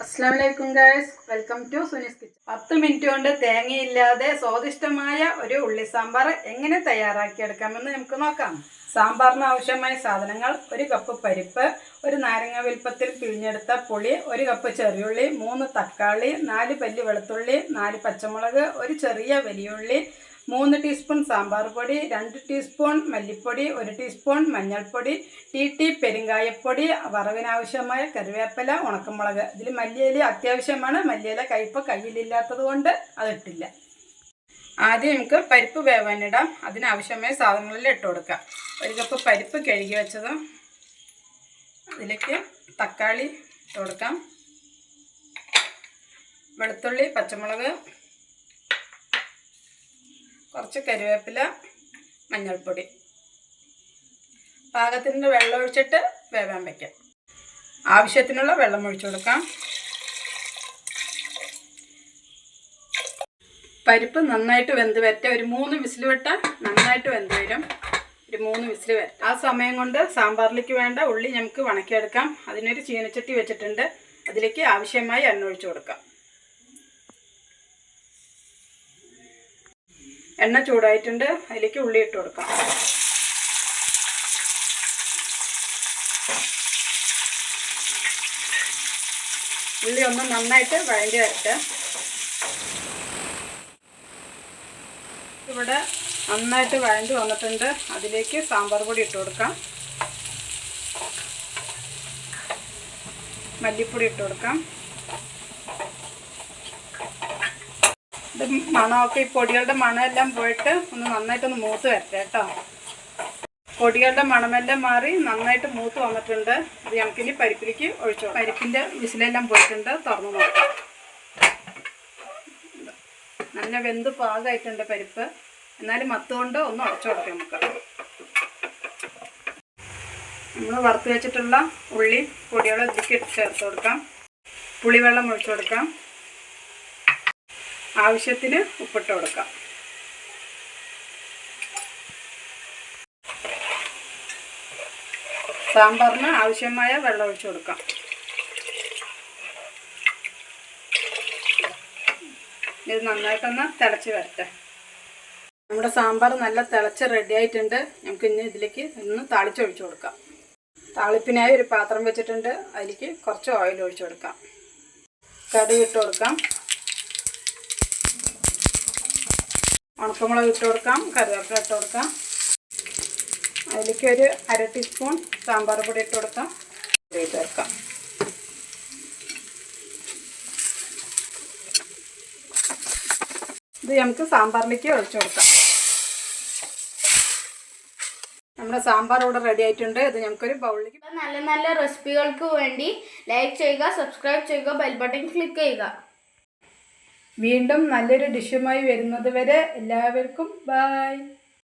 അസ്ലാമലൈക്കും guys welcome to Suni's kitchen. പത്ത് minute കൊണ്ട് തേങ്ങയില്ലാതെ സ്വാദിഷ്ടമായ ഒരു ഉള്ളി സാമ്പാർ എങ്ങനെ തയ്യാറാക്കിയെടുക്കാമെന്ന് നമുക്ക് നോക്കാം. സാമ്പാറിന് ആവശ്യമായ സാധനങ്ങൾ ഒരു കപ്പ് പരിപ്പ് ഒരു നാരങ്ങ വലുപ്പത്തിൽ പിഴിഞ്ഞെടുത്ത പുളി ഒരു കപ്പ് ചെറിയുള്ളി മൂന്ന് തക്കാളി നാല് പല്ലി വെളുത്തുള്ളി നാല് പച്ചമുളക് ഒരു ചെറിയ വലിയുള്ളി മൂന്ന് ടീസ്പൂൺ സാമ്പാർ പൊടി രണ്ട് ടീസ്പൂൺ മല്ലിപ്പൊടി ഒരു ടീസ്പൂൺ മഞ്ഞൾപ്പൊടി ടി ടി പെരുങ്കായപ്പൊടി വറവിനാവശ്യമായ കറിവേപ്പില ഉണക്കമുളക്. ഇതിൽ മല്ലിയില അത്യാവശ്യമാണ്. മല്ലിയില കയ്പ് കയ്യിലില്ലാത്തത് കൊണ്ട് അതിട്ടില്ല. ആദ്യം നമുക്ക് പരിപ്പ് വേവാനിടാം അതിനാവശ്യമായ സാധനങ്ങളിൽ ഇട്ട് കൊടുക്കാം. ഒരു കപ്പ് പരിപ്പ് കഴുകി വെച്ചതും അതിലേക്ക് തക്കാളി ഇട്ട് കൊടുക്കാം. വെളുത്തുള്ളി പച്ചമുളക് കുറച്ച് കരുവേപ്പില മഞ്ഞൾപ്പൊടി. പാകത്തിന് വെള്ളം ഒഴിച്ചിട്ട് വേവാൻ വയ്ക്കാം ആവശ്യത്തിനുള്ള വെള്ളം ഒഴിച്ചു കൊടുക്കാം. പരിപ്പ് നന്നായിട്ട് വെന്ത് വരട്ടെ. ഒരു മൂന്ന് വിസിൽ വെട്ട നന്നായിട്ട് വെന്ത് വരും. ഒരു മൂന്ന് വിസിൽ വരട്ടെ ആ സമയം കൊണ്ട് സാമ്പാറിലേക്ക് വേണ്ട ഉള്ളി നമുക്ക് വണക്കിയെടുക്കാം. അതിനൊരു ചീനച്ചട്ടി വെച്ചിട്ടുണ്ട്. അതിലേക്ക് ആവശ്യമായി എണ്ണ ഒഴിച്ചു കൊടുക്കാം. എണ്ണ ചൂടായിട്ടുണ്ട്. അതിലേക്ക് ഉള്ളി ഇട്ട് കൊടുക്കാം. ഉള്ളി ഒന്ന് നന്നായിട്ട് വഴഞ്ഞ് വരട്ടെ. ഇവിടെ നന്നായിട്ട് വഴഞ്ഞ് വന്നിട്ടുണ്ട്. അതിലേക്ക് സാമ്പാർ പൊടി ഇട്ട് കൊടുക്കാം. മല്ലിപ്പൊടി ഇട്ട് കൊടുക്കാം. ഇത് മണമൊക്കെ ഈ പൊടികളുടെ മണമെല്ലാം പോയിട്ട് ഒന്ന് നന്നായിട്ടൊന്ന് മൂത്ത് വരട്ടെ കേട്ടോ. പൊടികളുടെ മണമെല്ലാം മാറി നന്നായിട്ട് മൂത്ത് വന്നിട്ടുണ്ട്. ഇത് നമുക്കിനി പരിപ്പിലേക്ക് ഒഴിച്ചു പരിപ്പിന്റെ വിസിലെല്ലാം പോയിട്ടുണ്ട്. തുറന്നു നോക്കാം. നല്ല വെന്ത് പാകമായിട്ടുണ്ട് പരിപ്പ്. എന്നാലും മത്തുകൊണ്ട് ഒന്ന് ഉടച്ചു കൊടുക്കാം നമുക്ക്. നമ്മൾ വറുത്ത് വെച്ചിട്ടുള്ള ഉള്ളി പൊടികൾ ഇതിലേക്ക് ചേർത്ത് കൊടുക്കാം. പുളിവെള്ളം ഒഴിച്ചു കൊടുക്കാം. ആവശ്യത്തിന് ഉപ്പിട്ട് കൊടുക്കാം. സാമ്പാറിന് ആവശ്യമായ വെള്ളം ഒഴിച്ചു കൊടുക്കാം. ഇത് നന്നായിട്ടൊന്ന് തിളച്ച് വരട്ടെ. നമ്മുടെ സാമ്പാർ നല്ല തിളച്ച് റെഡി ആയിട്ടുണ്ട്. നമുക്ക് ഇനി ഇതിലേക്ക് ഇന്ന് താളിച്ചൊഴിച്ചു കൊടുക്കാം. താളിപ്പിനായി ഒരു പാത്രം വെച്ചിട്ടുണ്ട്. അതിലേക്ക് കുറച്ച് ഓയിൽ ഒഴിച്ചു കൊടുക്കാം. കടുക് ഇട്ട് കൊടുക്കാം. ഉണക്കമുളക് ഇട്ട് കൊടുക്കാം കറിവേപ്പില ഇട്ട് കൊടുക്കാം. അതിലേക്ക് ഒരു അര ടീസ്പൂൺ സാമ്പാർ പൊടി ഇട്ട് കൊടുക്കാം. ചേർക്കാം ഇത് നമുക്ക് സാമ്പാറിലേക്ക് ഒഴിച്ചു കൊടുക്കാം. നമ്മുടെ സാമ്പാർ ഇവിടെ റെഡി ആയിട്ടുണ്ട്. ഇത് ഞങ്ങൾക്കൊരു ബൗളിലേക്ക് നല്ല നല്ല റെസിപ്പികൾക്ക് വേണ്ടി ലൈക്ക് ചെയ്യുക സബ്സ്ക്രൈബ് ചെയ്യുക ബെൽ ബട്ടൺ ക്ലിക്ക് ചെയ്യുക. വീണ്ടും നല്ലൊരു ഡിഷുമായി വരുന്നത് വരെ എല്ലാവർക്കും ബൈ